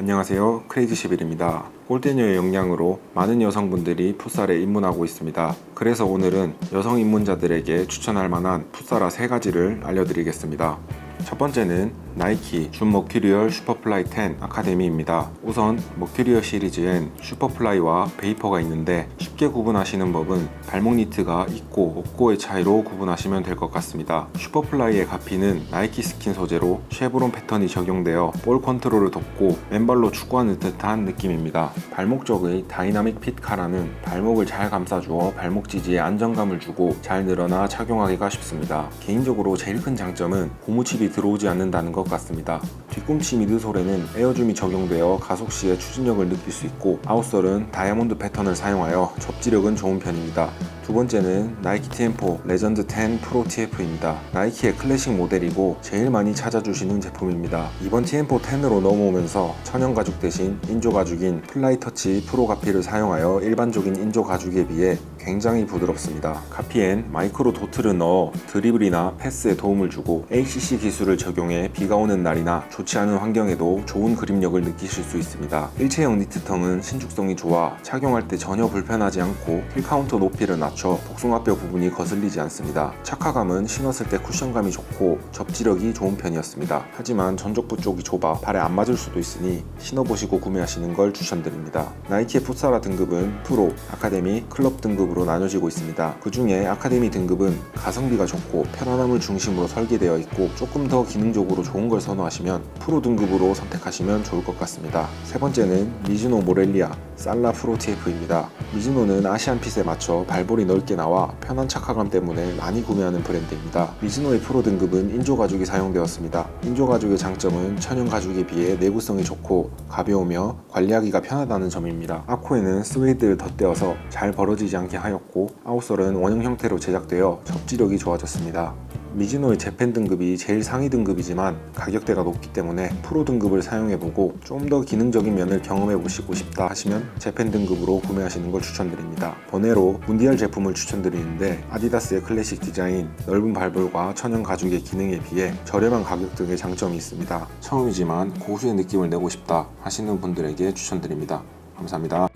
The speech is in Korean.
안녕하세요. 크레이지시빌입니다. 골대녀의 영향으로 많은 여성분들이 풋살에 입문하고 있습니다. 그래서 오늘은 여성 입문자들에게 추천할 만한 풋살화 세 가지를 알려드리겠습니다. 첫 번째는 나이키 준 머큐리얼 슈퍼플라이 10 아카데미입니다. 우선 머큐리얼 시리즈엔 슈퍼플라이와 베이퍼가 있는데 쉽게 구분하시는 법은 발목 니트가 있고 없고의 차이로 구분하시면 될 것 같습니다. 슈퍼플라이의 가피는 나이키 스킨 소재로 쉐브론 패턴이 적용되어 볼 컨트롤을 돕고 맨발로 축구하는 듯한 느낌입니다. 발목 쪽의 다이나믹 핏 카라는 발목을 잘 감싸주어 발목 지지에 안정감을 주고 잘 늘어나 착용하기가 쉽습니다. 개인적으로 제일 큰 장점은 고무칩이 들어오지 않는다는 것 같습니다. 뒤꿈치 미드솔에는 에어줌이 적용되어 가속 시에 추진력을 느낄 수 있고 아웃솔은 다이아몬드 패턴을 사용하여 접지력은 좋은 편입니다. 두 번째는 나이키 TM4 레전드 10 프로 TF입니다. 나이키의 클래식 모델이고 제일 많이 찾아주시는 제품입니다. 이번 TM4 10으로 넘어오면서 천연 가죽 대신 인조 가죽인 플라이 터치 프로 가피를 사용하여 일반적인 인조 가죽에 비해 굉장히 부드럽습니다. 가피엔 마이크로 도트를 넣어 드리블이나 패스에 도움을 주고 ACC 기술을 적용해 비가 오는 날이나 좋지 않은 환경에도 좋은 그립력을 느끼실 수 있습니다. 일체형 니트텅은 신축성이 좋아 착용할 때 전혀 불편하지 않고 힐 카운터 높이를 낮춰 복숭아뼈 부분이 거슬리지 않습니다. 착화감은 신었을 때 쿠션감이 좋고 접지력이 좋은 편이었습니다. 하지만 전족부 쪽이 좁아 발에 안 맞을 수도 있으니 신어보시고 구매하시는 걸 추천드립니다. 나이키의 풋사라 등급은 프로, 아카데미, 클럽 등급으로 나눠지고 있습니다. 그 중에 아카데미 등급은 가성비가 좋고 편안함을 중심으로 설계되어 있고 조금 더 기능적으로 좋은 걸 선호하시면 프로 등급으로 선택하시면 좋을 것 같습니다. 세 번째는 미즈노 모렐리아 살라 프로 TF입니다. 미즈노는 아시안 핏에 맞춰 발볼이 넓게 나와 편한 착화감 때문에 많이 구매하는 브랜드입니다. 미즈노의 프로 등급은 인조 가죽이 사용되었습니다. 인조 가죽의 장점은 천연 가죽에 비해 내구성이 좋고 가벼우며 관리하기가 편하다는 점입니다. 아코에는 스웨이드를 덧대어서 잘 벌어지지 않게 하였고 아웃솔은 원형 형태로 제작되어 접지력이 좋아졌습니다. 미즈노의 재팬 등급이 제일 상위 등급이지만 가격대가 높기 때문에 프로 등급을 사용해보고 좀 더 기능적인 면을 경험해보시고 싶다 하시면 재팬 등급으로 구매하시는 걸 추천드립니다. 번외로 문디알 제품을 추천드리는데 아디다스의 클래식 디자인, 넓은 발볼과 천연 가죽의 기능에 비해 저렴한 가격 등의 장점이 있습니다. 처음이지만 고수의 느낌을 내고 싶다 하시는 분들에게 추천드립니다. 감사합니다.